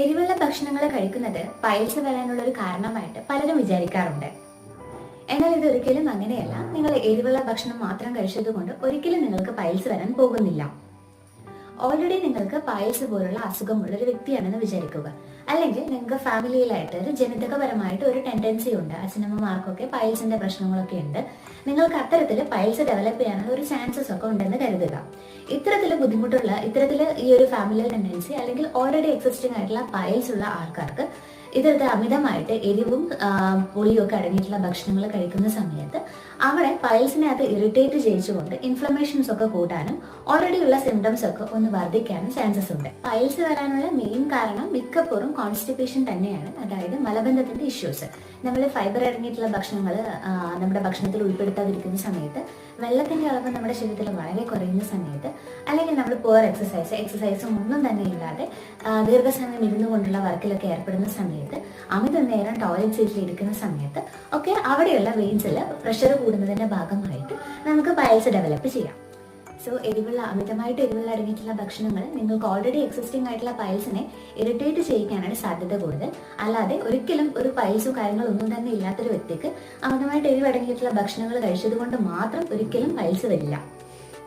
എരിവുള്ള ഭക്ഷണങ്ങൾ കഴിക്കുന്നത് പൈൽസ് വരാനുള്ള ഒരു കാരണമായിട്ട് പലരും വിചാരിക്കാറുണ്ട്. എന്നാൽ ഇത് ഒരിക്കലും അങ്ങനെയല്ല. നിങ്ങൾ എരിവുള്ള ഭക്ഷണം മാത്രം കഴിച്ചതുകൊണ്ട് ഒരിക്കലും നിങ്ങൾക്ക് പൈൽസ് വരാൻ പോകുന്നില്ല. ഓൾറെഡി നിങ്ങൾക്ക് പൈൽസ് പോലുള്ള അസുഖമുള്ള ഒരു വ്യക്തിയാണെന്ന് വിചാരിക്കുക. അല്ലെങ്കിൽ നിങ്ങൾക്ക് ഫാമിലിയിലായിട്ട് ഒരു ജനിതകപരമായിട്ട് ഒരു ടെൻഡൻസി ഉണ്ട്. അച്ഛനമ്മമാർക്കൊക്കെ പൈൽസിന്റെ പ്രശ്നങ്ങളൊക്കെ ഉണ്ട്. നിങ്ങൾക്ക് അത്തരത്തിൽ പയൽസ് ഡെവലപ്പ് ചെയ്യാനുള്ള ഒരു ചാൻസസ് ഒക്കെ ഉണ്ടെന്ന് കരുതുക. ഇത്തരത്തിൽ ബുദ്ധിമുട്ടുള്ള ഇത്തരത്തിൽ ഈ ഒരു ഫാമിലിയൽ ടെൻഡൻസി അല്ലെങ്കിൽ ഓൾറെഡി എക്സിസ്റ്റിംഗ് ആയിട്ടുള്ള പയൽസ് ഉള്ള ആൾക്കാർക്ക് ഇത്തരത്തിൽ അമിതമായിട്ട് എരിവും ആ, പുളിയും ഒക്കെ അടങ്ങിയിട്ടുള്ള ഭക്ഷണങ്ങൾ കഴിക്കുന്ന സമയത്ത് അവിടെ പയൽസിനകത്ത് ഇറിറ്റേറ്റ് ചെയ്യിച്ചുകൊണ്ട് ഇൻഫ്ലമേഷൻസ് ഒക്കെ കൂട്ടാനും ഓൾറെഡി ഉള്ള സിംറ്റംസ് ഒക്കെ ഒന്ന് വർദ്ധിക്കാനും ചാൻസസ് ഉണ്ട്. പൈൽസ് വരാനുള്ള മെയിൻ കാരണം മിക്കപ്പോഴും കോൺസ്റ്റിപ്പേഷൻ തന്നെയാണ്. അതായത് മലബന്ധത്തിന്റെ ഇഷ്യൂസ് നമ്മൾ ഫൈബർ അടങ്ങിയിട്ടുള്ള ഭക്ഷണങ്ങൾ നമ്മുടെ ഭക്ഷണത്തിൽ ഉൾപ്പെടുത്താതിരിക്കുന്ന സമയത്ത് വെള്ളത്തിന്റെ അളവ് നമ്മുടെ ശരീരത്തിൽ വളരെ കുറയുന്ന സമയത്ത് അല്ലെങ്കിൽ നമ്മൾ പോർ എക്സസൈസ് എക്സസൈസും ഒന്നും തന്നെ ഇല്ലാതെ ദീർഘസമയം ഇരുന്നു കൊണ്ടുള്ള വർക്കിലൊക്കെ ഏർപ്പെടുന്ന സമയത്ത് അമിത നേരം ടോയ്ലറ്റ് സീറ്റിൽ ഇരിക്കുന്ന സമയത്ത് ഒക്കെ അവിടെയുള്ള വെയിൻസിൽ പ്രഷർ കൂടുന്നതിന്റെ ഭാഗമായിട്ട് നമുക്ക് പയൽസ് ഡെവലപ്പ് ചെയ്യാം. സോ എരിവുള്ള അമിതമായിട്ട് എരിവുള്ള അടങ്ങിയിട്ടുള്ള ഭക്ഷണങ്ങൾ നിങ്ങൾക്ക് ഓൾറെഡി എക്സിസ്റ്റിംഗ് ആയിട്ടുള്ള പൈൽസിനെ ഇറിറ്റേറ്റ് ചെയ്യിക്കാനാണ് സാധ്യത കൂടുതൽ. അല്ലാതെ ഒരിക്കലും ഒരു പൈൽസോ കാര്യങ്ങളോ ഒന്നും തന്നെ ഇല്ലാത്തൊരു വ്യക്തിക്ക് അമിതമായിട്ട് എരിവ് അടങ്ങിയിട്ടുള്ള ഭക്ഷണങ്ങൾ കഴിച്ചത് കൊണ്ട് മാത്രം ഒരിക്കലും പൈൽസ് വരില്ല.